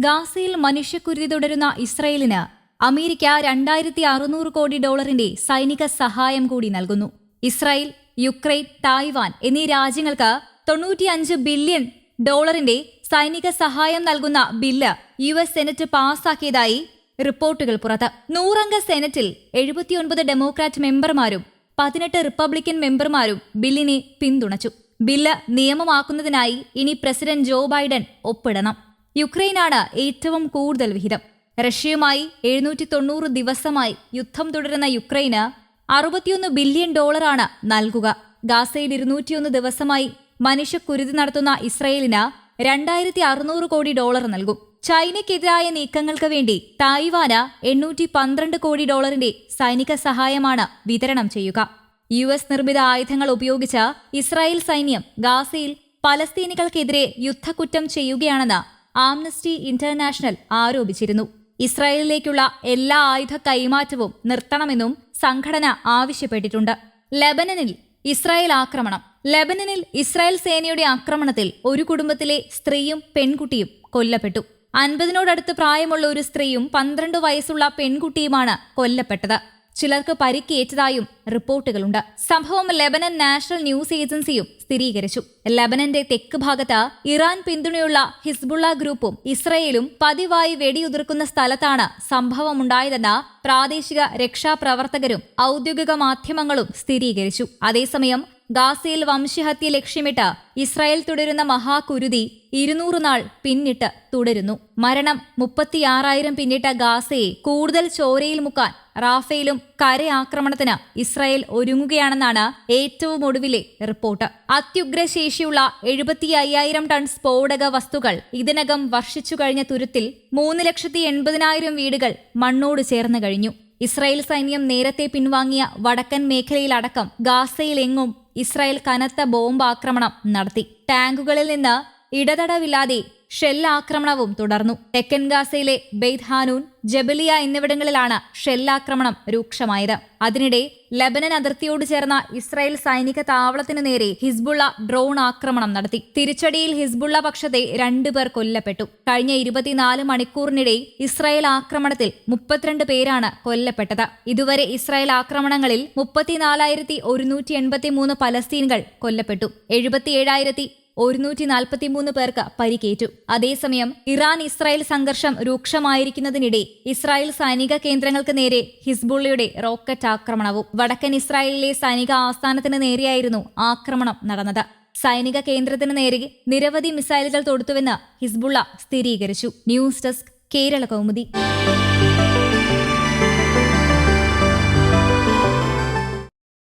ഗാസയിൽ മനുഷ്യക്കുരുതി തുടരുന്ന ഇസ്രയേലിന് അമേരിക്ക രണ്ടായിരത്തി അറുന്നൂറ് കോടി ഡോളറിന്റെ സൈനിക സഹായം കൂടി നൽകുന്നു. ഇസ്രായേൽ യുക്രൈൻ തായ്വാൻ എന്നീ രാജ്യങ്ങൾക്ക് തൊണ്ണൂറ്റിയഞ്ച് ബില്യൺ ഡോളറിന്റെ സൈനിക സഹായം നൽകുന്ന ബില്ല് യു എസ് സെനറ്റ് പാസാക്കിയതായി റിപ്പോർട്ടുകൾ പുറത്ത്. നൂറംഗ സെനറ്റിൽ എഴുപത്തിയൊൻപത് ഡെമോക്രാറ്റ് മെമ്പർമാരും പതിനെട്ട് റിപ്പബ്ലിക്കൻ മെമ്പർമാരും ബില്ലിനെ പിന്തുണച്ചു. ബില്ല് നിയമമാക്കുന്നതിനായി ഇനി പ്രസിഡന്റ് ജോ ബൈഡൻ ഒപ്പിടണം. യുക്രൈനാണ് ഏറ്റവും കൂടുതൽ വിഹിതം. റഷ്യയുമായി എഴുന്നൂറ്റി തൊണ്ണൂറ് ദിവസമായി യുദ്ധം തുടരുന്ന യുക്രൈന് അറുപത്തിയൊന്ന് ബില്യൺ ഡോളറാണ് നൽകുക. ഗാസയിൽ ഇരുന്നൂറ്റിയൊന്ന് ദിവസമായി മനുഷ്യക്കുരുതി നടത്തുന്ന ഇസ്രയേലിന് രണ്ടായിരത്തി അറുന്നൂറ് കോടി ഡോളർ നൽകും. ചൈനയ്ക്കെതിരായ നീക്കങ്ങൾക്ക് വേണ്ടി തായ്വാന് എണ്ണൂറ്റി പന്ത്രണ്ട് കോടി ഡോളറിന്റെ സൈനിക സഹായമാണ് വിതരണം ചെയ്യുക. യു എസ് നിർമ്മിത ആയുധങ്ങൾ ഉപയോഗിച്ച് ഇസ്രായേൽ സൈന്യം ഗാസയിൽ പലസ്തീനികൾക്കെതിരെ യുദ്ധക്കുറ്റം ചെയ്യുകയാണെന്ന് ആംനസ്റ്റി ഇന്റർനാഷണൽ ആരോപിച്ചിരുന്നു. ഇസ്രായേലിലേക്കുള്ള എല്ലാ ആയുധ കൈമാറ്റവും നിർത്തണമെന്നും സംഘടന ആവശ്യപ്പെട്ടിട്ടുണ്ട്. ലബനനിൽ ഇസ്രായേൽ ആക്രമണം. ലബനനിൽ ഇസ്രായേൽ സേനയുടെ ആക്രമണത്തിൽ ഒരു കുടുംബത്തിലെ സ്ത്രീയും പെൺകുട്ടിയും കൊല്ലപ്പെട്ടു. അൻപതിനോടടുത്ത് പ്രായമുള്ള ഒരു സ്ത്രീയും പന്ത്രണ്ട് വയസ്സുള്ള പെൺകുട്ടിയുമാണ് കൊല്ലപ്പെട്ടത്. ചിലർക്ക് പരിക്കേറ്റതായും റിപ്പോർട്ടുകളുണ്ട്. സംഭവം ലെബനൻ നാഷണൽ ന്യൂസ് ഏജൻസിയും സ്ഥിരീകരിച്ചു. ലെബനന്റെ തെക്ക് ഭാഗത്ത് ഇറാൻ പിന്തുണയുള്ള ഹിസ്ബുള്ള ഗ്രൂപ്പും ഇസ്രയേലും പതിവായി വെടിയുതിർക്കുന്ന സ്ഥലത്താണ് സംഭവമുണ്ടായതെന്ന് പ്രാദേശിക രക്ഷാപ്രവർത്തകരും ഔദ്യോഗിക മാധ്യമങ്ങളും സ്ഥിരീകരിച്ചു. അതേസമയം ഗാസയിൽ വംശഹത്യ ലക്ഷ്യമിട്ട് ഇസ്രായേൽ തുടരുന്ന മഹാകുരുതി ഇരുന്നൂറ് നാൾ പിന്നിട്ട് തുടരുന്നു. മരണം മുപ്പത്തിയാറായിരം പിന്നിട്ട ഗാസയെ കൂടുതൽ ചോരയിൽ മുക്കാൻ റാഫേലും കരയാക്രമണത്തിന് ഇസ്രായേൽ ഒരുങ്ങുകയാണെന്നാണ് ഏറ്റവും ഒടുവിലെ റിപ്പോർട്ട്. അത്യുഗ്രശേഷിയുള്ള എഴുപത്തി അയ്യായിരം ടൺ സ്ഫോടക വസ്തുക്കൾ ഇതിനകം വർഷിച്ചു കഴിഞ്ഞ തുരുത്തിൽ മൂന്ന് ലക്ഷത്തി എൺപതിനായിരം വീടുകൾ മണ്ണോട് ചേർന്ന് കഴിഞ്ഞു. ഇസ്രായേൽ സൈന്യം നേരത്തെ പിൻവാങ്ങിയ വടക്കൻ മേഖലയിലടക്കം ഗാസയിലെങ്ങും ഇസ്രായേൽ കനത്ത ബോംബ് ആക്രമണം നടത്തി. ടാങ്കുകളിൽ നിന്ന് ഇടതടവില്ലാതെ ഷെല്ലാക്രമണവും തുടർന്നു. തെക്കൻ ഗാസയിലെ ബെയ്ത് ഹാനൂൻ ജബലിയ എന്നിവിടങ്ങളിലാണ് ഷെല്ലാക്രമണം രൂക്ഷമായത്. അതിനിടെ ലബനൻ അതിർത്തിയോട് ചേർന്ന ഇസ്രായേൽ സൈനിക താവളത്തിനു നേരെ ഹിസ്ബുള്ള ഡ്രോൺ ആക്രമണം നടത്തി. തിരിച്ചടിയിൽ ഹിസ്ബുള്ള പക്ഷത്തെ രണ്ടുപേർ കൊല്ലപ്പെട്ടു. കഴിഞ്ഞ ഇരുപത്തിനാല് മണിക്കൂറിനിടെ ഇസ്രായേൽ ആക്രമണത്തിൽ മുപ്പത്തിരണ്ട് പേരാണ് കൊല്ലപ്പെട്ടത്. ഇതുവരെ ഇസ്രായേൽ ആക്രമണങ്ങളിൽ മുപ്പത്തിനാലായിരത്തി ഒരുന്നൂറ്റി എൺപത്തിമൂന്ന് പലസ്തീനുകൾ കൊല്ലപ്പെട്ടു. എഴുപത്തിയേഴായിരത്തി ഒരുന്നൂറ്റി നാൽപ്പത്തിമൂന്ന് പേർക്ക് പരിക്കേറ്റു. അതേസമയം ഇറാൻ ഇസ്രായേൽ സംഘർഷം രൂക്ഷമായിരിക്കുന്നതിനിടെ ഇസ്രായേൽ സൈനിക കേന്ദ്രങ്ങൾക്ക് നേരെ ഹിസ്ബുള്ളയുടെ റോക്കറ്റ് ആക്രമണവും വടക്കൻ ഇസ്രായേലിലെ സൈനിക ആസ്ഥാനത്തിന് നേരെയായിരുന്നു ആക്രമണം നടന്നത്. സൈനിക കേന്ദ്രത്തിന് നേരെ നിരവധി മിസൈലുകൾ തൊടുത്തുവെന്ന് ഹിസ്ബുള്ള സ്ഥിരീകരിച്ചു. News desk Kerala Kaumudi.